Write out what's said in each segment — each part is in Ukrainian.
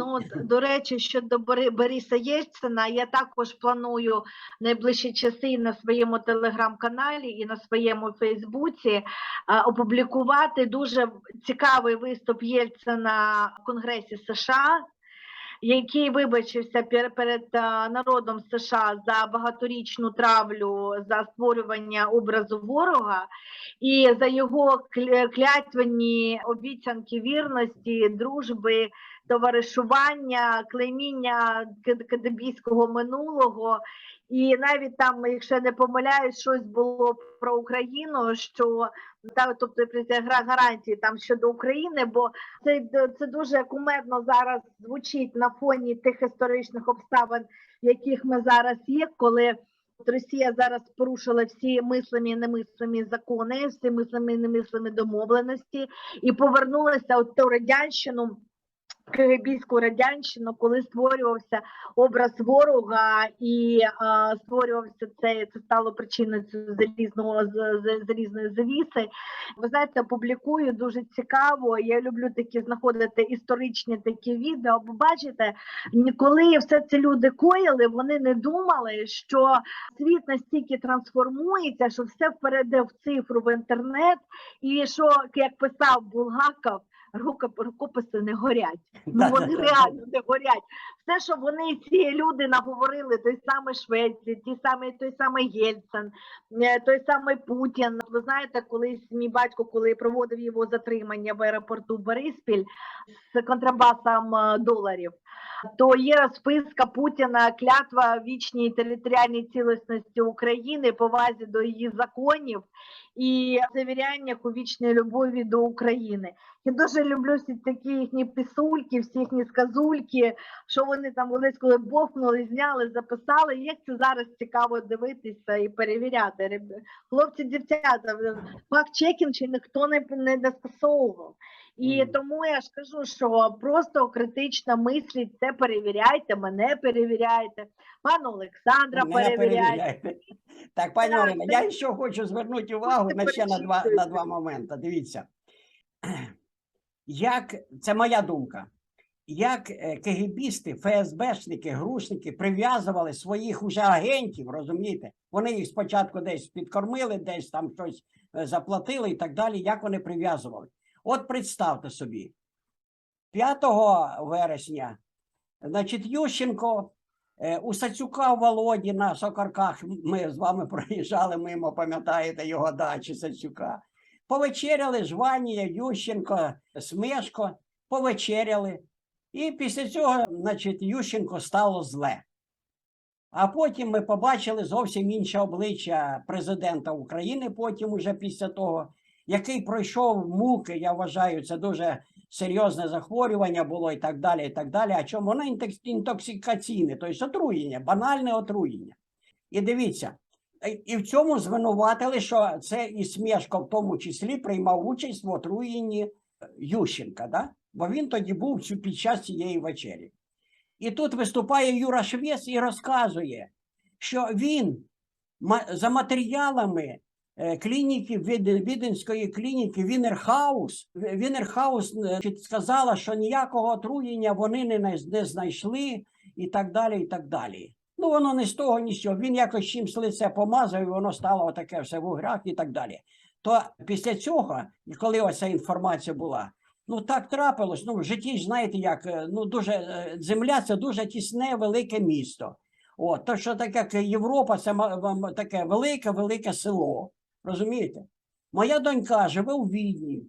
Ну, до речі, щодо Бориса Єльцина, я також планую найближчі часи на своєму телеграм-каналі і на своєму Фейсбуці опублікувати дуже цікавий виступ Єльцина в Конгресі США, який вибачився перед народом США за багаторічну травлю за створювання образу ворога і за його клятвені обіцянки вірності, дружби товаришування, клейміння кадебійського минулого. І навіть там, якщо не помиляюсь, щось було про Україну, що та, тобто гарантії там щодо України, бо це, це дуже кумедно зараз звучить на фоні тих історичних обставин, яких ми зараз є, коли Росія зараз порушила всі мислимі і немислимі закони, всі мислимі і немислимі домовленості, і повернулася у ту радянщину. КГБійську радянщину, коли створювався образ ворога і а, створювався це, це стало причиною залізного залізної завіси. Ви знаєте, публікую дуже цікаво. Я люблю такі знаходити історичні такі відео. Бо бачите, коли все це люди коїли, вони не думали, що світ настільки трансформується, що все впереде в цифру в інтернет, і що як писав Булгаков. Руко- Рукописи не горять. Ну вони реально не горять. Все, що вони ці люди наговорили, той самий Швеції, ті самі, той самий Єльцин, е, той самий Путін. Ви знаєте, колись мій батько, коли проводив його затримання в аеропорту Бориспіль з контрабасом е, доларів, то є розписка Путіна клятва вічній територіальній цілісності України, повазі до її законів і завіряння у вічній любові до України. Я дуже люблю всі такі їхні пісульки, всі їхні сказульки, що вони там колись коли бовкнули, зняли, записали. Як це зараз цікаво дивитися і перевіряти. Хлопці, дівчата, факт чекінг чи ніхто не, не, не скасовував. І тому я ж кажу, що просто критично мисліть, це перевіряйте, мене перевіряйте, пана Олександра Мене перевіряйте. перевіряйте. Так, пані Так, Орина, я ще хочу звернути увагу на ще на два, на два моменти. Дивіться. Як, це моя думка, як е, КГБісти, ФСБшники, грушники прив'язували своїх уже агентів, розумієте? Вони їх спочатку десь підкормили, десь там щось е, заплатили і так далі. Як вони прив'язували? От представте собі, 5 вересня, значить, Ющенко Е, У Сацюка Володі на Сокарках ми з вами проїжджали мимо, пам'ятаєте його дачі Сацюка. Повечеряли Жванія, Ющенко, Смешко, повечеряли. І після цього, значить, Ющенко стало зле. А потім ми побачили зовсім інше обличчя президента України, потім, уже після того, який пройшов муки, я вважаю, це дуже серйозне захворювання було і так далі. і так далі. А чому воно інтоксикаційне, тобто отруєння, банальне отруєння. І дивіться, і- і в цьому звинуватили, що це і Смешко в тому числі приймав участь в отруєнні е, Ющенка, да? бо він тоді був під час цієї вечері. І тут виступає Юра Швець і розказує, що він за матеріалами е, клініки від Віденської клініки Вінерхаус. Вінерхаус е, сказала, що ніякого отруєння вони не, не знайшли, і так далі. і так далі. Ну, воно не з того, ні з цього. Він якось чимсь лице помазав, і воно стало отаке все в уграх і так далі. То після цього, коли оця інформація була, ну так трапилось. Ну, в житті знаєте, як е, ну дуже е, земля це дуже тісне, велике місто. От, то, що таке Європа, це таке велике, велике село. Розумієте? Моя донька живе у Відні.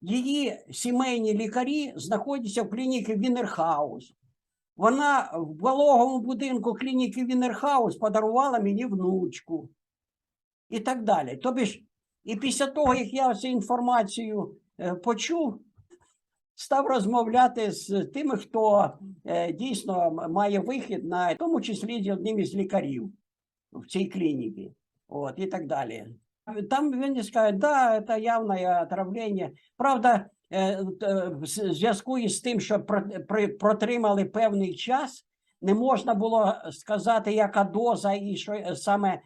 Її сімейні лікарі знаходяться в клініці Вінерхаус. Вона в вологому будинку клініки Вінерхаус подарувала мені внучку. І так далі. Тобі ж, і після того, як я цю інформацію е, почув, став розмовляти з тими, хто е, дійсно має вихід на в тому числі з одним із лікарів в цій клініці. От, і так далі. Там він скаже, да, це явне отравлення. Правда, е, в з- зв'язку із тим, що протримали певний час, не можна було сказати, яка доза і що е, саме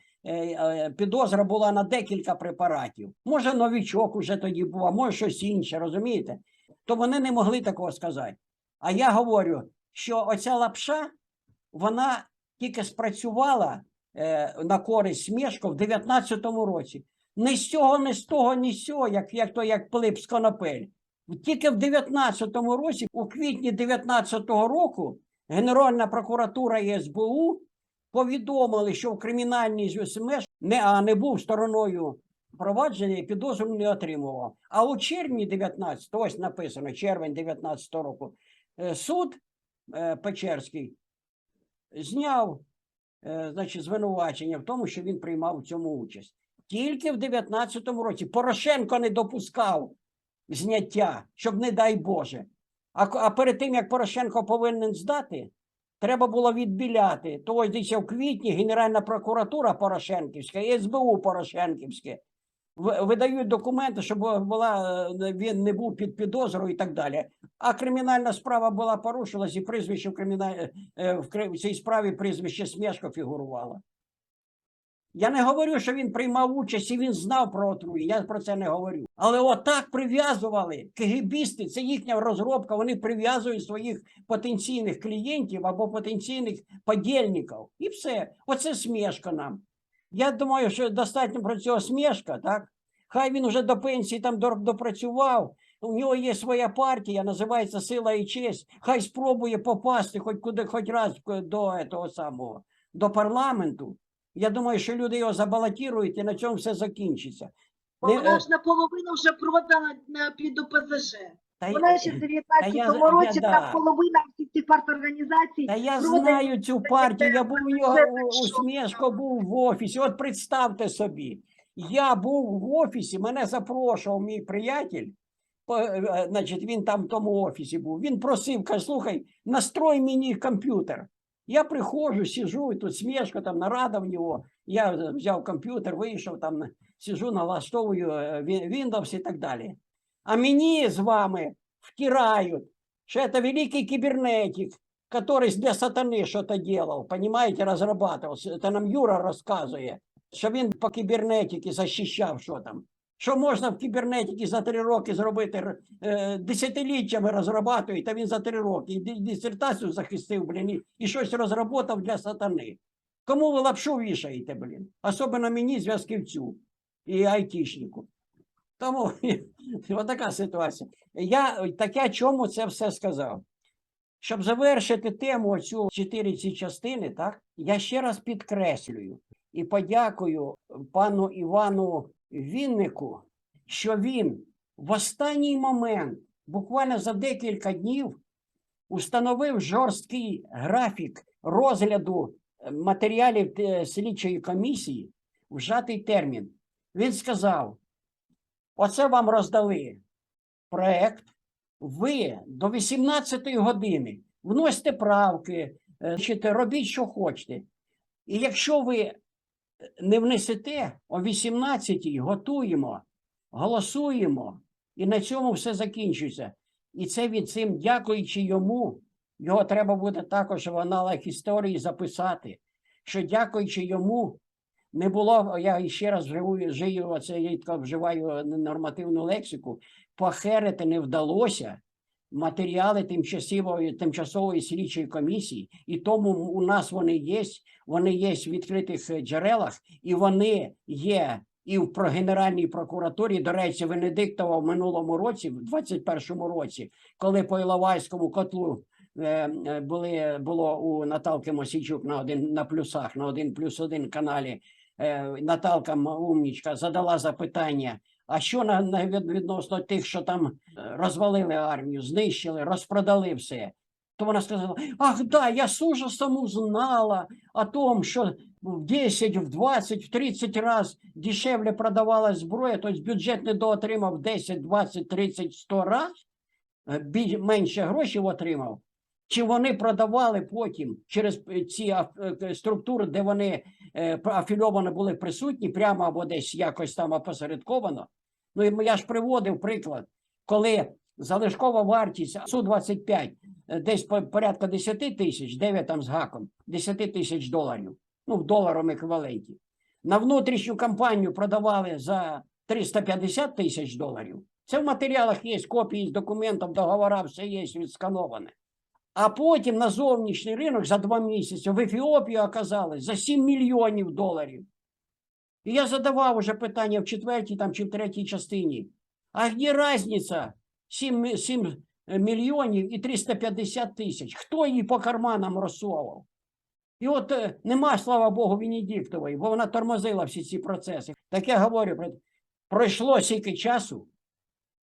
підозра була на декілька препаратів. Може, новічок уже тоді був, а може щось інше, розумієте? То вони не могли такого сказати. А я говорю, що оця лапша, вона тільки спрацювала на користь Смєшко в 19-му році. Не з цього, не з того, ні з цього, як, як то як Пилип з Конопель. Тільки в 19-му році, у квітні 19-го року, Генеральна прокуратура і СБУ повідомили, що в кримінальній СМЕШ не, а не був стороною провадження і підозру не отримував. А у червні 19, ось написано, червень 19 року, е, суд е, Печерський зняв е, значить, звинувачення в тому, що він приймав в цьому участь. Тільки в 19-му році Порошенко не допускав зняття, щоб не дай Боже. А, а перед тим, як Порошенко повинен здати, треба було відбіляти. То ось десь в квітні Генеральна прокуратура Порошенківська і СБУ Порошенківське видають документи, щоб була, е, він не був під підозрою і так далі. А кримінальна справа була порушилась, і прізвище в, криміналь... е, в цій справі прізвище Смєшко фігурувало. Я не говорю, що він приймав участь і він знав про отруєння, я про це не говорю. Але отак прив'язували кегебісти, це їхня розробка, вони прив'язують своїх потенційних клієнтів або потенційних подільників. І все. Оце смішка нам. Я думаю, що достатньо про цього смішка, так? Хай він вже до пенсії там допрацював. У нього є своя партія, називається Сила і честь. Хай спробує попасти хоч куди, хоч раз до того самого, до парламенту. Я думаю, що люди його забалотірують і на цьому все закінчиться. Вона е, ж наполовину вже продана під ОПЗЖ. Та, Вона ще в та 19 я- році я- да. половина всіх цих парторганізацій. Та я знаю цю партію, я був у нього це у, у був в офісі. От представте собі, я був в офісі, мене запрошував мій приятель. по- е, Значить, він там в тому офісі був. Він просив, каже, слухай, настрой мені комп'ютер. Я приходжу, сижу, і тут Смєшко, там нарада в нього. Я е, взяв комп'ютер, вийшов там, сижу, налаштовую е, Windows і так далі. А мені з вами втирають, что это великий кибернетик, который для сатаны что-то делал, понимаете, разрабатывал. Это нам Юра розказує, що він по кібернетиці захищав, що там. Що можна в кібернетиці за три роки зробити, р- е, десятиліттями розрабатують, а він за три роки і ди- дисертацію захистив, блін, і- і щось розработав для сатани. Кому ви лапшу вішаєте, блін? Особливо мені, зв'язківцю і айтішнику. Тому така ситуація. Я таке чому це все сказав? Щоб завершити тему цю чотири ці частини, так я ще раз підкреслюю і подякую пану Івану Віннику, що він в останній момент, буквально за декілька днів, установив жорсткий графік розгляду е, матеріалів е, слідчої комісії в жатий термін. Він сказав: оце вам роздали проект. Ви до 18 години вносите правки, е, робіть, що хочете. І якщо ви не внесете о 18 готуємо, голосуємо, і на цьому все закінчується. І це від цим, дякуючи йому, його треба буде також в аналог історії записати, що дякуючи йому, не було, я ще раз вживаю, жию, оце я рідко вживаю нормативну лексику, похерити не вдалося матеріали тимчасової, тимчасової слідчої комісії, і тому у нас вони є, вони є в відкритих е, джерелах, і вони є і в Генеральній прокуратурі. До речі, Венедиктова в минулому році, в 21-му році, коли по Іловайському котлу е, е, були, було у Наталки Мосійчук на один на плюсах, на один плюс один каналі. Е, Наталка умнічка задала запитання. А що на, на відносно тих, що там е, розвалили армію, знищили, розпродали все? То вона сказала: Ах, да, я з ужасом узнала о том, що в 10, в 20, в 30 раз дешевле продавалась зброя, тобто бюджет недоотримав 10, 20, 30, 100 раз, е, менше грошей отримав. Чи вони продавали потім через е, ці е, структури, де вони е, афільовані були присутні, прямо або десь якось там опосередковано? Ну і я ж приводив приклад, коли залишкова вартість Су-25 е, десь порядка 10 тисяч, 9 там з гаком, 10 тисяч доларів, ну в доларовому еквіваленті. На внутрішню кампанію продавали за 350 тисяч доларів. Це в матеріалах є копії з документів, договора, все є відскановане. А потім на зовнішній ринок за два місяці в Ефіопію оказалось за 7 мільйонів доларів. І я задавав уже питання в четвертій там, чи в третій частині. А де різниця 7, 7 мільйонів і 350 тисяч? Хто її по карманам розсовував? І от е, нема, слава Богу, Венедіктової, бо вона тормозила всі ці процеси. Так я говорю, пройшло стільки часу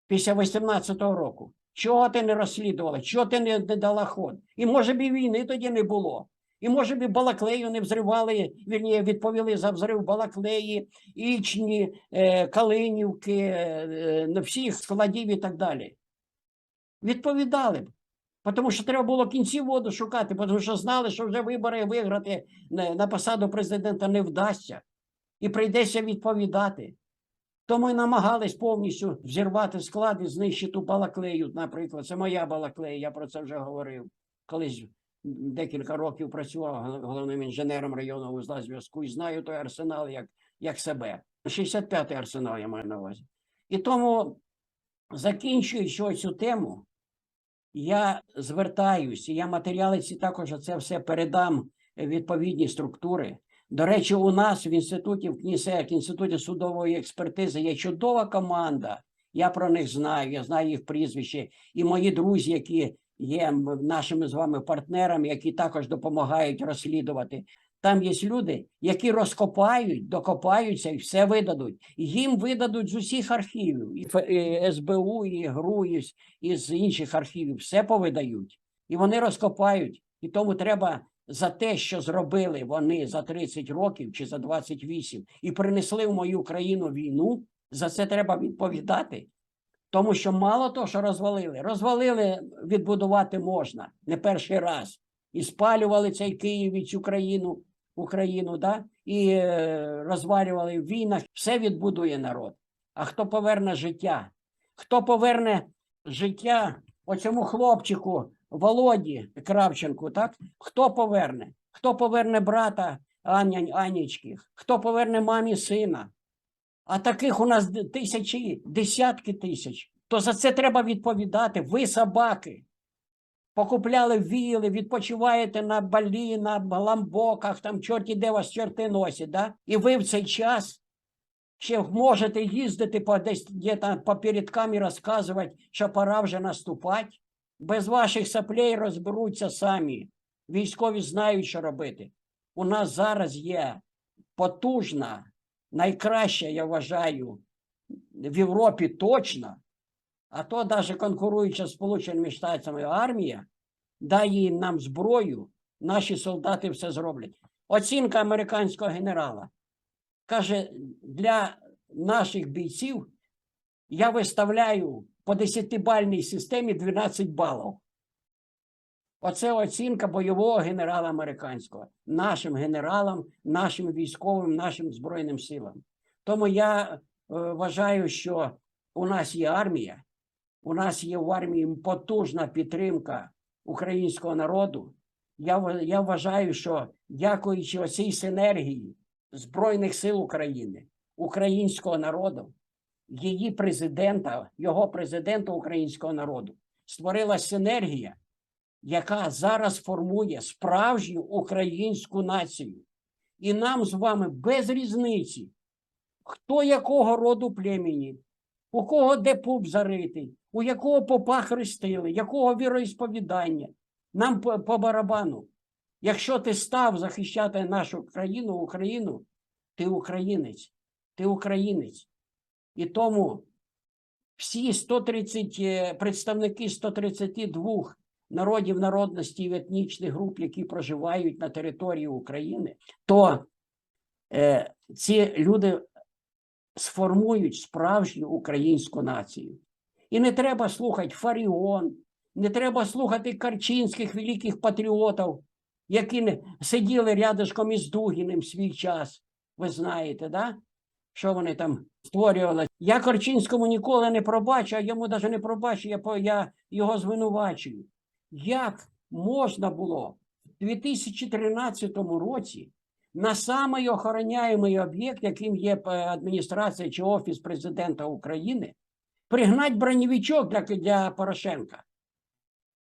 після 18-го року. Чого ти не розслідувала? Чого ти не, не дала ход? І може б і війни тоді не було. І може б і Балаклею не взривали, вірніше, відповіли за взрив Балаклеї, Ічні, е, Калинівки, е, е, всіх складів і так далі. Відповідали б. Тому що треба було кінціводу шукати, тому що знали, що вже вибори виграти на посаду президента не вдасться. І прийдеться відповідати. Тому і намагались повністю взірвати склад і знищити балаклею, наприклад. Це моя балаклея, я про це вже говорив. Колись декілька років працював головним інженером районного вузла зв'язку і знаю той арсенал як, як себе. 65-й арсенал я маю на увазі. І тому, закінчуючи цю тему, я звертаюся, я матеріали ці також це все передам відповідні структури. До речі, у нас в інституті, в КНІСЕК, інституті судової експертизи є чудова команда. Я про них знаю, я знаю їх прізвище, і мої друзі, які є нашими з вами партнерами, які також допомагають розслідувати. Там є люди, які розкопають, докопаються і все видадуть. Їм видадуть з усіх архівів, і СБУ, і ГРУ, і з інших архівів, все повидають. І вони розкопають. І тому треба за те, що зробили вони за 30 років чи за 28, і принесли в мою країну війну, за це треба відповідати. Тому що мало того, що розвалили, розвалили відбудувати можна не перший раз. І спалювали цей Київ і цю країну, Україну, да? і е, розвалювали в війнах. Все відбудує народ. А хто поверне життя? Хто поверне життя оцьому хлопчику Володі Кравченку, так? Хто поверне? Хто поверне брата Аня, Анічки? Хто поверне мамі сина? А таких у нас тисячі, десятки тисяч. То за це треба відповідати. Ви собаки. Покупляли віли, відпочиваєте на балі, на ламбоках, там чорті де вас чорти носять, да? І ви в цей час ще можете їздити по десь де там по передкам і розказувати, що пора вже наступати. Без ваших саплей розберуться самі. Військові знають, що робити. У нас зараз є потужна, найкраща, я вважаю, в Європі точно, а то навіть конкуруюча з Сполученими Штатами армія, їй нам зброю, наші солдати все зроблять. Оцінка американського генерала каже: для наших бійців я виставляю по 10-бальній системі 12 балів. Оце оцінка бойового генерала американського, нашим генералам, нашим військовим, нашим збройним силам. Тому я е, вважаю, що у нас є армія, у нас є в армії потужна підтримка українського народу. Я, я вважаю, що дякуючи оцій синергії Збройних сил України, українського народу, її президента, його президента українського народу, створилась синергія, яка зараз формує справжню українську націю. І нам з вами без різниці, хто якого роду племені, у кого де пуп заритий, у якого попа хрестили, якого віроісповідання. Нам по, по барабану. Якщо ти став захищати нашу країну, Україну, ти українець, ти українець. І тому всі 130 е, представники 132 народів, народностей і етнічних груп, які проживають на території України, то е, ці люди сформують справжню українську націю. І не треба слухати Фаріон, не треба слухати Карчинських великих патріотів, які сиділи рядышком із Дугіним свій час. Ви знаєте, да? Що вони там створювали. Я Корчинському ніколи не пробачу, а йому навіть не пробачу, я, я його звинувачую. Як можна було в 2013 році на самий охороняємий об'єкт, яким є е, адміністрація чи офіс президента України, пригнати бронєвичок для, для Порошенка?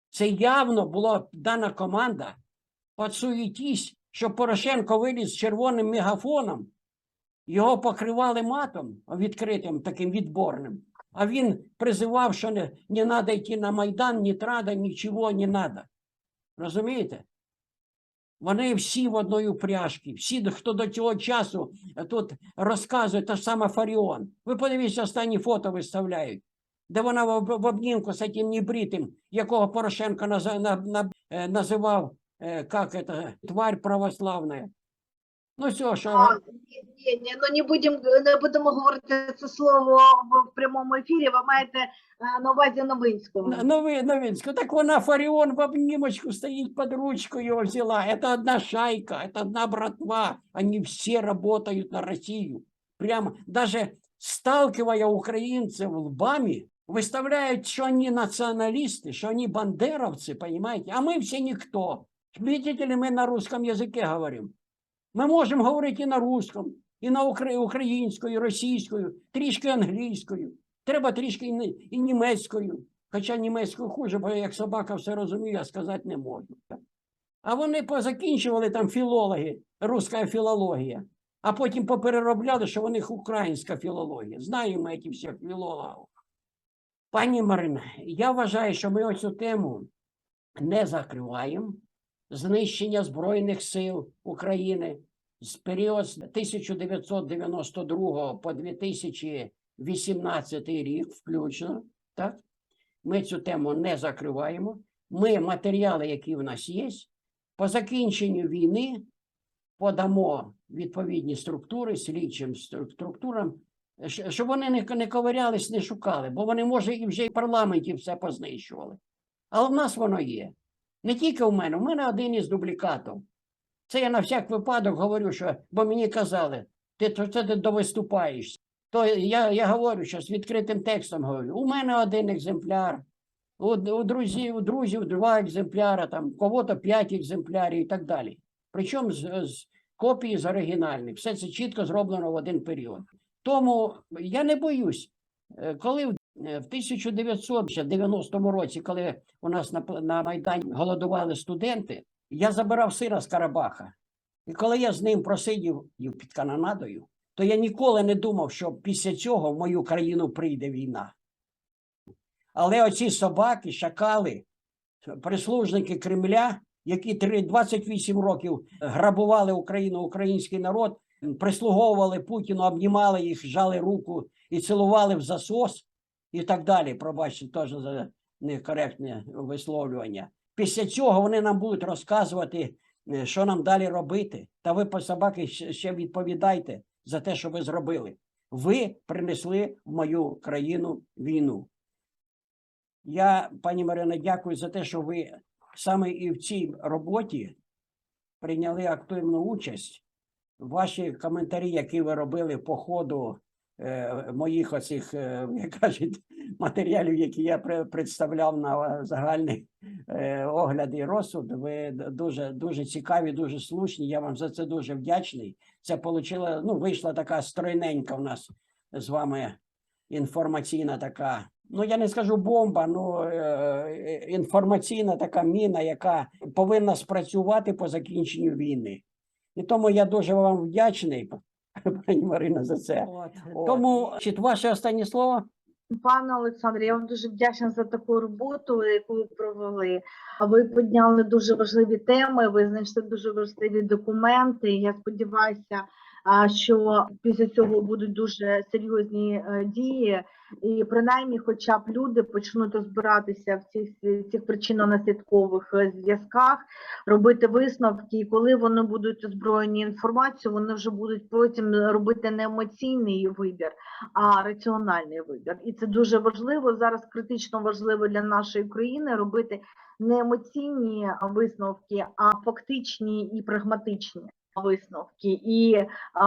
Це явно була дана команда подсуетісь, що Порошенко виліз з червоним мегафоном, його покривали матом відкритим, таким відборним. А він призивав, що не, не треба йти на Майдан, не треба, нічого не треба. Розумієте? Вони всі в одної упряжці, всі, хто до цього часу тут розказує, та ж сама Фаріон. Ви подивіться, останні фото виставляють, де вона в, об- в обнімку з цим небритим, якого Порошенко е, називав, е, як це, тварь православна. Ну все, що А, ні, ні, ні, ну не будемо не будемо говорити це слово в, в прямому ефірі. Ви маєте е, на увазі Новинського. На- Нови, Новинську. Так вона Фаріон в обнимочку стоит под ручку его взяла. Это одна шайка, это одна братва. Они все работают на Россию. Прямо даже сталкивая украинцев лбами, выставляют, что они националисты, что они бандеровцы, понимаете? А мы все никто. Видите ли, мы на русском языке говорим. Ми можемо говорити і на русском, і на українською, і російською, трішки англійською. Треба трішки і, німецькою. Хоча німецькою хуже, бо я як собака все розумію, а сказати не можу. А вони позакінчували там філологи, руська філологія, а потім попереробляли, що в них українська філологія. Знаємо ці всіх філологів. Пані Марина, я вважаю, що ми оцю тему не закриваємо. Знищення Збройних сил України з період з 1992 по 2018 рік включно. Так? Ми цю тему не закриваємо. Ми матеріали, які в нас є, по закінченню війни подамо відповідні структури слідчим структурам, щоб вони не, не ковирялись, не шукали, бо вони, може, і вже і в парламенті все познищували. Але в нас воно є. Не тільки в мене, у мене один із дублікатів. Це я на всяк випадок говорю, що, бо мені казали, ти це ти довиступаєшся. То я, я говорю, що з відкритим текстом говорю. У мене один екземпляр, у, у, друзів, у друзів два екземпляри, там, кого-то п'ять екземплярів і так далі. Причому з, з копії з оригінальних. Все це чітко зроблено в один період. Тому я не боюсь, Е, коли в е, 1990 році, коли у нас на, на Майдані голодували студенти, я забирав сина з Карабаха. І коли я з ним просидів під канонадою, то я ніколи не думав, що після цього в мою країну прийде війна. Але оці собаки, шакали, прислужники Кремля, які 28 років грабували Україну, український народ, прислуговували Путіну, обнімали їх, жали руку і цілували в засос і так далі. Пробачте, теж за некоректне висловлювання. Після цього вони нам будуть розказувати, е, що нам далі робити. Та ви по собаки ще відповідайте за те, що ви зробили. Ви принесли в мою країну війну. Я, пані Марина, дякую за те, що ви саме і в цій роботі прийняли активну участь. Ваші коментарі, які ви робили по ходу моїх оцих, е, як кажуть, матеріалів, які я представляв на загальний е, огляд і розсуд, ви дуже, дуже цікаві, дуже слушні. Я вам за це дуже вдячний. Це получила, ну, вийшла така стройненька в нас з вами інформаційна така. Ну, я не скажу бомба, ну е, е, інформаційна така міна, яка повинна спрацювати по закінченню війни. І тому я дуже вам вдячний, пані Марина, за це. Тому чи ваше останнє слово? Пане Олександре, я вам дуже вдячна за таку роботу, яку ви провели. А Ви підняли дуже важливі теми, ви знайшли дуже важливі документи. Я сподіваюся, а, що після цього будуть дуже серйозні е, дії, і принаймні, хоча б люди почнуть розбиратися в цих, цих причинно-наслідкових е, зв'язках, робити висновки, і коли вони будуть озброєні інформацією, вони вже будуть потім робити не емоційний вибір, а раціональний вибір. І це дуже важливо зараз. Критично важливо для нашої країни робити не емоційні висновки, а фактичні і прагматичні висновки. І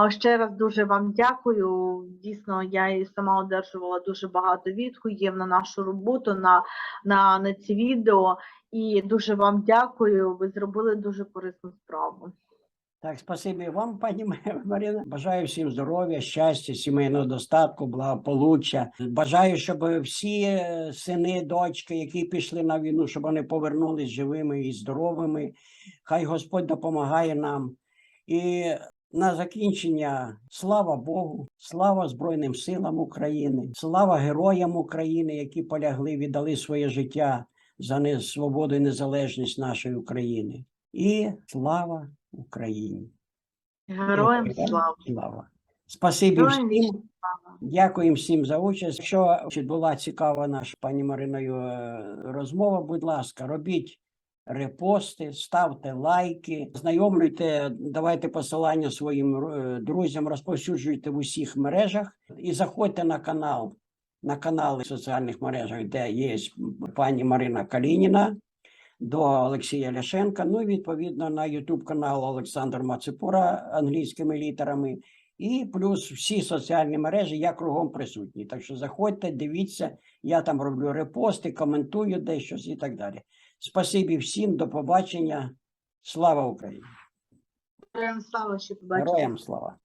ще раз дуже вам дякую. Дійсно, я і сама одержувала дуже багато відгуків на нашу роботу, на, на, на ці відео. І дуже вам дякую. Ви зробили дуже корисну справу. Так, спасибі вам, пані Ма- Марина. Бажаю всім здоров'я, щастя, сімейного достатку, благополуччя. Бажаю, щоб всі е, сини, дочки, які пішли на війну, щоб вони повернулись живими і здоровими. Хай Господь допомагає нам. І на закінчення слава Богу, слава Збройним силам України, слава героям України, які полягли, віддали своє життя за свободу і незалежність нашої України. І слава Україні! Героям слава. Слава! Спасибі Героям всім. слава. Дякуємо всім за участь. Якщо була цікава наша пані Мариною е, розмова, будь ласка, робіть репости, ставте лайки, знайомлюйте, давайте посилання своїм е, друзям, розповсюджуйте в усіх мережах і заходьте на канал, на канали в соціальних мережах, де є пані Марина Калініна. До Олексія Ляшенка, ну і відповідно на YouTube канал Олександр Мацепура англійськими літерами. І плюс всі соціальні мережі я кругом присутній. Так що заходьте, дивіться, я там роблю репости, коментую дещо і так далі. Спасибі всім, до побачення. Слава Україні! Героям слава, що побачили. Героям слава!